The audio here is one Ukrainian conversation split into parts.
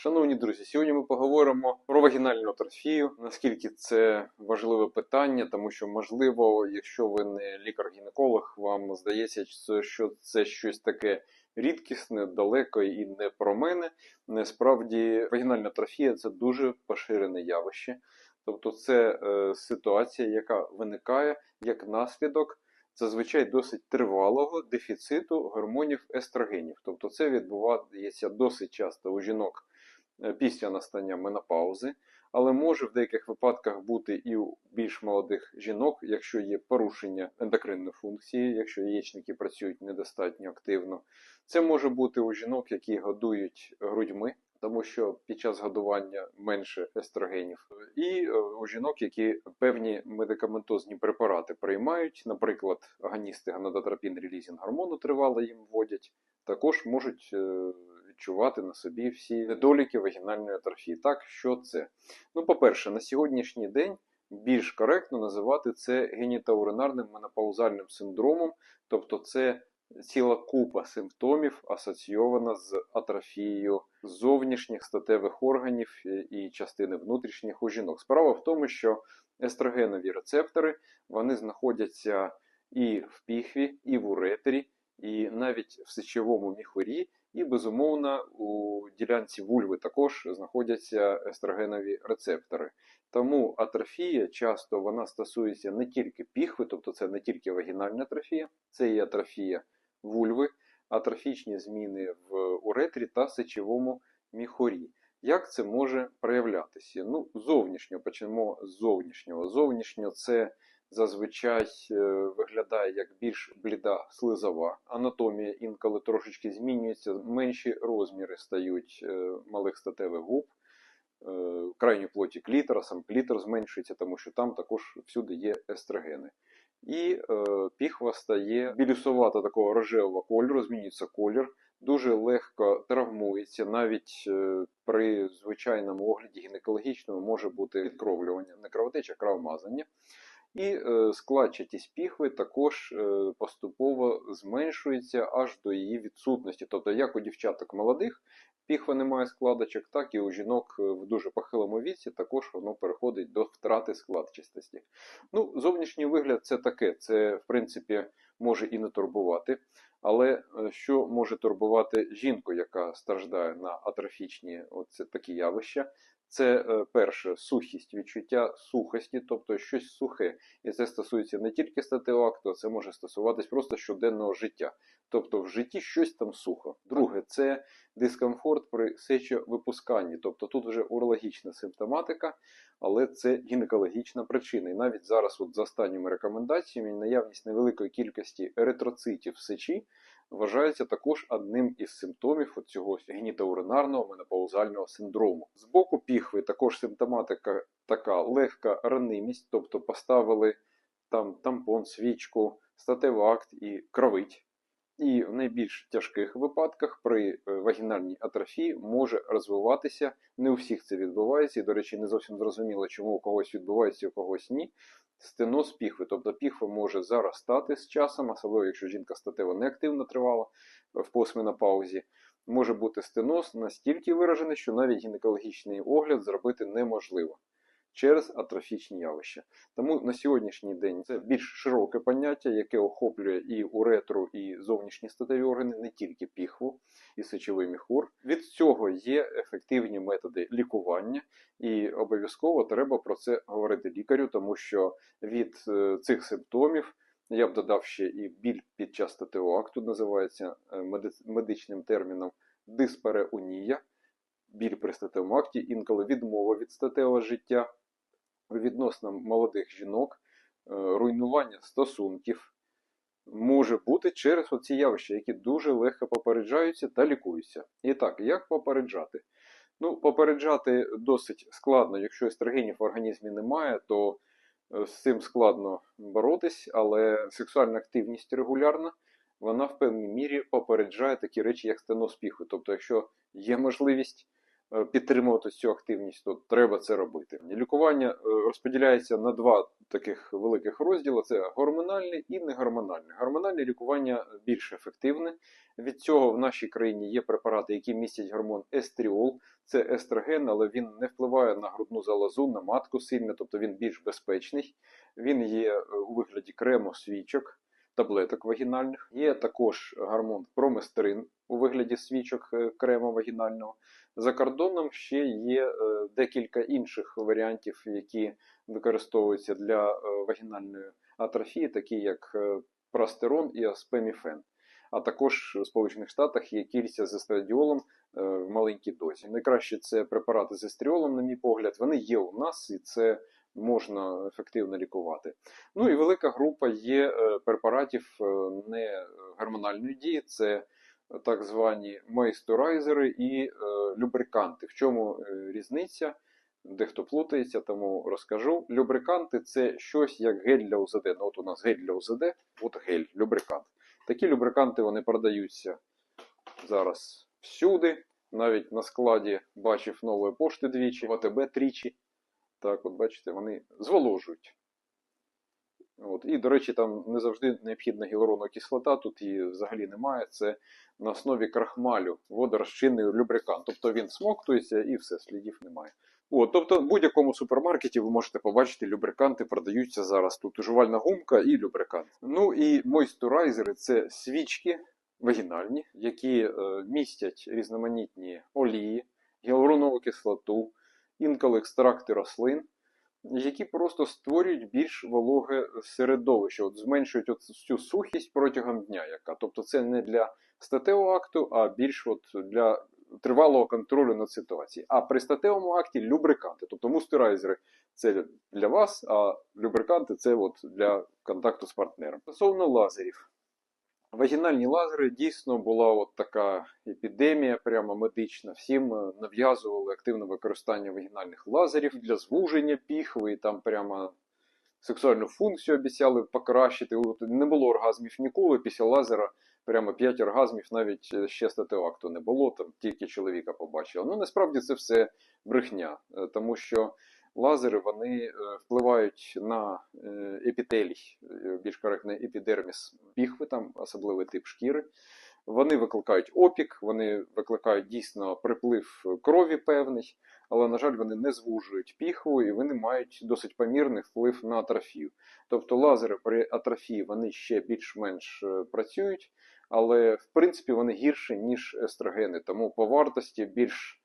Шановні друзі, сьогодні ми поговоримо про вагінальну атрофію. Наскільки це важливе питання, тому що можливо, якщо ви не лікар-гінеколог, вам здається, що це щось таке рідкісне, далеко і не про мене. Насправді, вагінальна атрофія це дуже поширене явище. Тобто, це е, ситуація, яка виникає як наслідок зазвичай досить тривалого дефіциту гормонів естрогенів. Тобто, це відбувається досить часто у жінок після настання менопаузи, але може в деяких випадках бути і у більш молодих жінок, якщо є порушення ендокринної функції, якщо яєчники працюють недостатньо активно. Це може бути у жінок, які годують грудьми. Тому що під час годування менше естрогенів, і е, у жінок, які певні медикаментозні препарати приймають, наприклад, агоністи ганодотропін релізінг гормону тривало їм вводять, також можуть е, відчувати на собі всі недоліки вагінальної атрофії. Так, що це? Ну, по-перше, на сьогоднішній день більш коректно називати це генітоуринарним менопаузальним синдромом, тобто це ціла купа симптомів асоційована з атрофією зовнішніх статевих органів і частини внутрішніх у жінок. Справа в тому, що естрогенові рецептори вони знаходяться і в піхві, і в уретері, і навіть в сечовому міхурі, і, безумовно, у ділянці вульви також знаходяться естрогенові рецептори. Тому атрофія часто вона стосується не тільки піхви, тобто це не тільки вагінальна атрофія, це і атрофія вульви, атрофічні зміни в уретрі та сечовому міхорі. Як це може проявлятися? Ну, зовнішньо почнемо з зовнішнього. Зовнішньо це зазвичай е, виглядає як більш бліда слизова. Анатомія інколи трошечки змінюється, менші розміри стають е, малих статевих губ. Е, крайній плоті клітора, сам клітор зменшується, тому що там також всюди є естрогени. І е, піхва стає білюсувата такого рожевого кольору, змінюється колір, дуже легко травмується. Навіть е, при звичайному огляді гінекологічному може бути відкровлювання, не кровотеча, а кровомазання. І е, складчатість піхви також е, поступово зменшується аж до її відсутності. Тобто, як у дівчаток молодих піхва не має складочок, так і у жінок е, в дуже похилому віці також воно переходить до втрати складчастості. Ну, Зовнішній вигляд це таке, це в принципі може і не турбувати. Але що може турбувати жінку, яка страждає на атрофічні оце такі явища? Це е, перше сухість, відчуття сухості, тобто щось сухе. І це стосується не тільки статевого акту, це може стосуватись просто щоденного життя. Тобто в житті щось там сухо. Друге, це дискомфорт при сечовипусканні. Тобто тут вже урологічна симптоматика, але це гінекологічна причина. І навіть зараз, от за останніми рекомендаціями, наявність невеликої кількості еритроцитів в сечі вважається також одним із симптомів цього генітоуринарного менопаузального синдрому. З боку піхви також симптоматика така легка ранимість, тобто поставили там тампон, свічку, статевий акт і кровить. І в найбільш тяжких випадках при е, вагінальній атрофії може розвиватися. Не у всіх це відбувається, і, до речі, не зовсім зрозуміло, чому у когось відбувається, у когось ні. Стеноз піхви. Тобто піхва може заростати з часом, особливо якщо жінка статево неактивно тривала в постменопаузі. Може бути стеноз настільки виражений, що навіть гінекологічний огляд зробити неможливо через атрофічні явища. Тому на сьогоднішній день це більш широке поняття, яке охоплює і уретру, і зовнішні статеві органи, не тільки піхву і сечовий міхур. Від цього є ефективні методи лікування, і обов'язково треба про це говорити лікарю, тому що від е, цих симптомів. Я б додав ще і біль під час статевого акту, називається е, медичним терміном диспареунія, біль при статевому акті, інколи відмова від статевого життя, відносно молодих жінок, е, руйнування стосунків може бути через оці явища, які дуже легко попереджаються та лікуються. І так, як попереджати? Ну, Попереджати досить складно, якщо естрогенів в організмі немає, то е, з цим складно боротись, але сексуальна активність регулярна, вона в певній мірі попереджає такі речі, як стеноз піхви. Тобто, якщо є можливість підтримувати цю активність, то треба це робити. Лікування е, розподіляється на два таких великих розділи: це гормональне і негормональне. Гормональне лікування більш ефективне. Від цього в нашій країні є препарати, які містять гормон естріол. Це естроген, але він не впливає на грудну залозу, на матку сильно, тобто він більш безпечний. Він є е, у вигляді крему свічок, таблеток вагінальних. Є також гормон проместерин у вигляді свічок е, крему вагінального. За кордоном ще є е, декілька інших варіантів, які використовуються для е, вагінальної атрофії, такі як простерон і аспеміфен. А також в Сполучених Штатах є кільця з естрадіолом в маленькій дозі. Найкраще це препарати з естріолом, на мій погляд. Вони є у нас і це можна ефективно лікувати. Ну і велика група є е, препаратів е, не гормональної дії. Це так звані мейсторайзери і е, любриканти. В чому різниця? Дехто плутається, тому розкажу. Любриканти це щось як гель для УЗД. Ну, от у нас гель для УЗД, от гель, любрикант. Такі любриканти вони продаються зараз всюди. Навіть на складі бачив нової пошти двічі, АТБ тричі. Так, от бачите, вони зволожують. От. І, до речі, там не завжди необхідна гіалуронова кислота, тут її взагалі немає. Це на основі крахмалю, водорозчинний любрикант. Тобто він смоктується і все, слідів немає. От, тобто, в будь-якому супермаркеті ви можете побачити любриканти, продаються зараз. Тут жувальна гумка і любрикант. Ну і мойстурайзери це свічки вагінальні, які е, містять різноманітні олії, гіалуронову кислоту, інколи екстракти рослин, які просто створюють більш вологе середовище, от зменшують от цю сухість протягом дня. Яка. Тобто це не для статевого акту, а більш от для тривалого контролю над ситуацією. А при статевому акті любриканти, тобто мустерайзери це для вас, а любриканти це от для контакту з партнером. Стосовно лазерів. Вагінальні лазери дійсно була от така епідемія, прямо медична. Всім е, нав'язували активне використання вагінальних лазерів для звуження піхви, і там прямо сексуальну функцію обіцяли покращити. Не було оргазмів ніколи. Після лазера прямо 5 оргазмів навіть е, ще статеакту не було, там тільки чоловіка побачили. Ну насправді це все брехня, е, тому що лазери вони е, впливають на е, епітелій, е, більш коректно епідерміс піхви, там особливий тип шкіри. Вони викликають опік, вони викликають дійсно приплив крові певний, але, на жаль, вони не звужують піхву і вони мають досить помірний вплив на атрофію. Тобто лазери при атрофії вони ще більш-менш працюють, але в принципі вони гірші, ніж естрогени, тому по вартості більш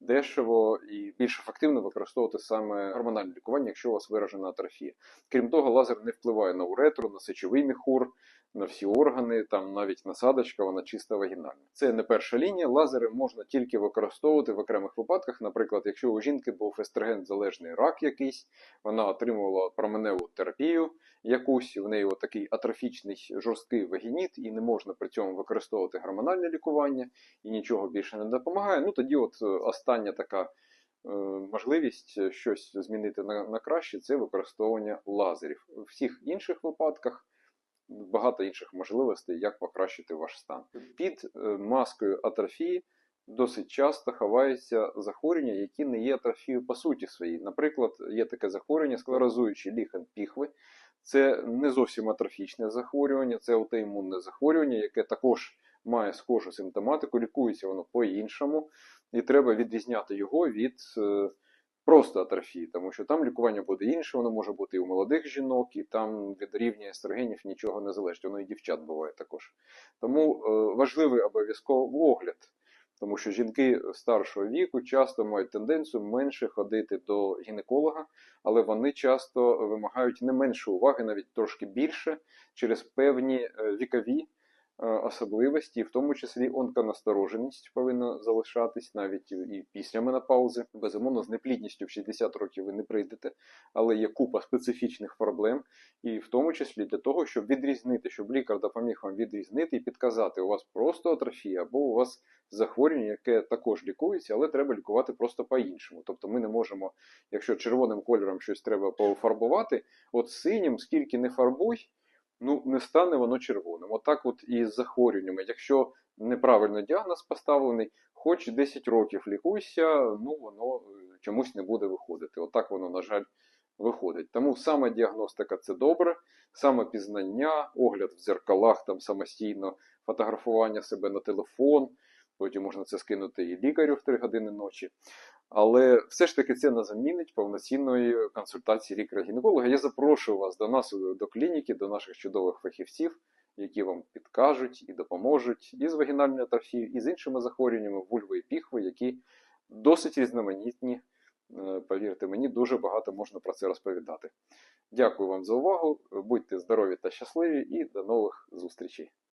дешево і більш ефективно використовувати саме гормональне лікування, якщо у вас виражена атрофія. Крім того, лазер не впливає на уретру, на сечовий міхур, на всі органи, там навіть насадочка, вона чисто вагінальна. Це не перша лінія. Лазери можна тільки використовувати в окремих випадках. Наприклад, якщо у жінки був естроген залежний рак якийсь, вона отримувала променеву терапію якусь, в неї такий атрофічний жорсткий вагініт, і не можна при цьому використовувати гормональне лікування і нічого більше не допомагає. Ну тоді, от е, остання така. е, Можливість е, щось змінити на, на краще це використовування лазерів. У всіх інших випадках багато інших можливостей, як покращити ваш стан. Під е, маскою атрофії досить часто ховаються захворювання, які не є атрофією по суті своїй. Наприклад, є таке захворювання, склерозуючий ліхен піхви. Це не зовсім атрофічне захворювання, це аутоімунне захворювання, яке також має схожу симптоматику, лікується воно по-іншому, і треба відрізняти його від е, просто атрофії, тому що там лікування буде інше, воно може бути і у молодих жінок, і там від рівня естрогенів нічого не залежить. Воно і дівчат буває також. Тому е, важливий обов'язково огляд. Тому що жінки старшого віку часто мають тенденцію менше ходити до гінеколога, але вони часто вимагають не менше уваги, навіть трошки більше, через певні е, вікові особливості, в тому числі онконастороженість повинна залишатись навіть і після менопаузи. Безумовно, з неплідністю в 60 років ви не прийдете, але є купа специфічних проблем, і в тому числі для того, щоб відрізнити, щоб лікар допоміг вам відрізнити і підказати, у вас просто атрофія або у вас захворювання, яке також лікується, але треба лікувати просто по-іншому. Тобто ми не можемо, якщо червоним кольором щось треба пофарбувати, от синім, скільки не фарбуй, ну не стане воно червоним. Отак, от і з захворюваннями. Якщо неправильно діагноз поставлений, хоч 10 років лікуйся, ну воно е, чомусь не буде виходити. Отак воно, на жаль, виходить. Тому саме діагностика це добре, саме пізнання, огляд в дзеркалах, там самостійно фотографування себе на телефон. Потім можна це скинути і лікарю в 3 години ночі. Але все ж таки це не замінить повноцінної консультації лікаря-гінеколога. Я запрошую вас до нас до клініки, до наших чудових фахівців, які вам підкажуть і допоможуть і з вагінальною атрофією, і з іншими захворюваннями вульви і піхви, які досить різноманітні. Е, Повірте мені, дуже багато можна про це розповідати. Дякую вам за увагу. Будьте здорові та щасливі, і до нових зустрічей.